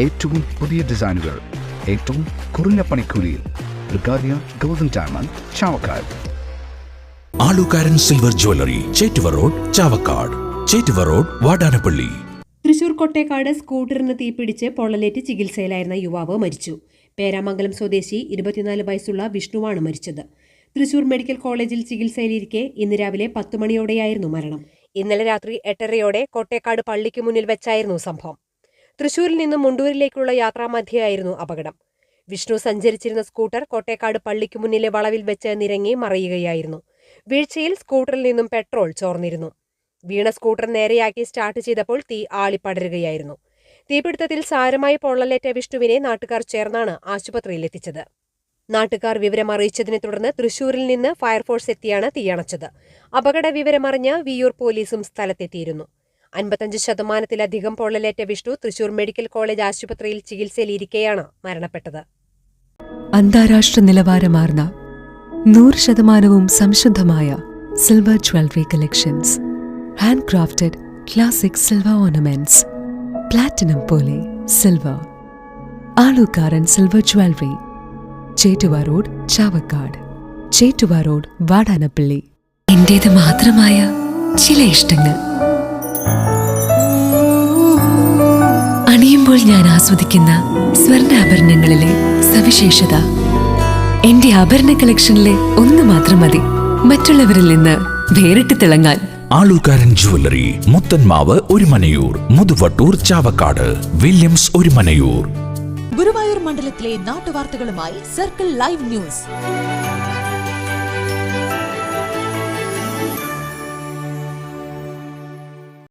ഏറ്റവും പുതിയ ഡിസൈനുകൾ ഏറ്റവും കുറഞ്ഞ പണിക്കൂലിയിൽ ബ്രിഗാദിയ golden diamond Chavakkad. Alukkaran silver jewellery Chettuva road Chavakkad. Chettuva road Vadanappally. Thrissur Kottekkad സ്കൂട്ടറിന് തീപിടിച്ച് പൊള്ളലേറ്റ് ചികിത്സയിലായിരുന്ന യുവാവ് മരിച്ചു. പേരാമംഗലം സ്വദേശി ഇരുപത്തിനാല് വയസ്സുള്ള വിഷ്ണുവാണ് മരിച്ചത്. തൃശൂർ മെഡിക്കൽ കോളേജിൽ ചികിത്സയിലിരിക്കെ ഇന്ന് രാവിലെ പത്ത് മണിയോടെയായിരുന്നു മരണം. ഇന്നലെ രാത്രി എട്ടരയോടെ കോട്ടേക്കാട് പള്ളിക്ക് മുന്നിൽ വെച്ചായിരുന്നു സംഭവം. തൃശൂരിൽ നിന്നും മുണ്ടൂരിലേക്കുള്ള യാത്രാമധ്യയായിരുന്നു അപകടം. വിഷ്ണു സഞ്ചരിച്ചിരുന്ന സ്കൂട്ടർ കോട്ടേക്കാട് പള്ളിക്ക് മുന്നിലെ വളവിൽ വെച്ച് നിരങ്ങി മറിയുകയായിരുന്നു. വീഴ്ചയിൽ സ്കൂട്ടറിൽ നിന്നും പെട്രോൾ ചോർന്നിരുന്നു. വീണ സ്കൂട്ടർ നേരെയാക്കി സ്റ്റാർട്ട് ചെയ്തപ്പോൾ തീ ആളിപ്പടരുകയായിരുന്നു. തീപിടുത്തത്തിൽ സാരമായി പൊള്ളലേറ്റ വിഷ്ണുവിനെ നാട്ടുകാർ ചേർന്നാണ് ആശുപത്രിയിൽ എത്തിച്ചത്. നാട്ടുകാർ വിവരം അറിയിച്ചതിനെ തുടർന്ന് തൃശൂരിൽ നിന്ന് ഫയർഫോഴ്സ് എത്തിയാണ് തീയണച്ചത്. അപകട വിവരമറിഞ്ഞ് വിയൂർ പോലീസും സ്ഥലത്തെത്തിയിരുന്നു. അൻപത്തഞ്ച് ശതമാനത്തിലധികം പൊള്ളലേറ്റ വിഷ്ണു തൃശൂർ മെഡിക്കൽ കോളേജ് ആശുപത്രിയിൽ ചികിത്സയിലിരിക്കെയാണ് മരണപ്പെട്ടത്. അന്താരാഷ്ട്ര നിലവാരമാർന്ന നൂറ് ശതമാനവും സംശുദ്ധമായ silver jewellery collections. Hand crafted classic silver ornaments. Platinum പോലെ silver. Alukkaran silver jewellery. Chettuva road Chavakkad. Chettuva road Vadanappally. എന്റേത് മാത്രമായ ചില ഇഷ്ടങ്ങൾ. അണിയുമ്പോൾ ഞാൻ ആസ്വദിക്കുന്ന സ്വർണാഭരണങ്ങളിലെ സവിശേഷത. എന്റെ ആഭരണ കളക്ഷനിലെ ഒന്ന് മാത്രം മതി. മറ്റുള്ളവരിൽ നിന്ന് വേറിട്ട് തിളങ്ങാൻ. ആലുകാരൻ ജുവല്ലറി മുത്തൻമാവ് ഒരുമനയൂർ മുതുവട്ടൂർ ചാവക്കാട് വില്യംസ് ഒരുമനയൂർ ഗുരുവായൂർ മണ്ഡലത്തിലെ നാട്ടുവാർത്തകളുമായി സർക്കിൾ ലൈവ് ന്യൂസ്.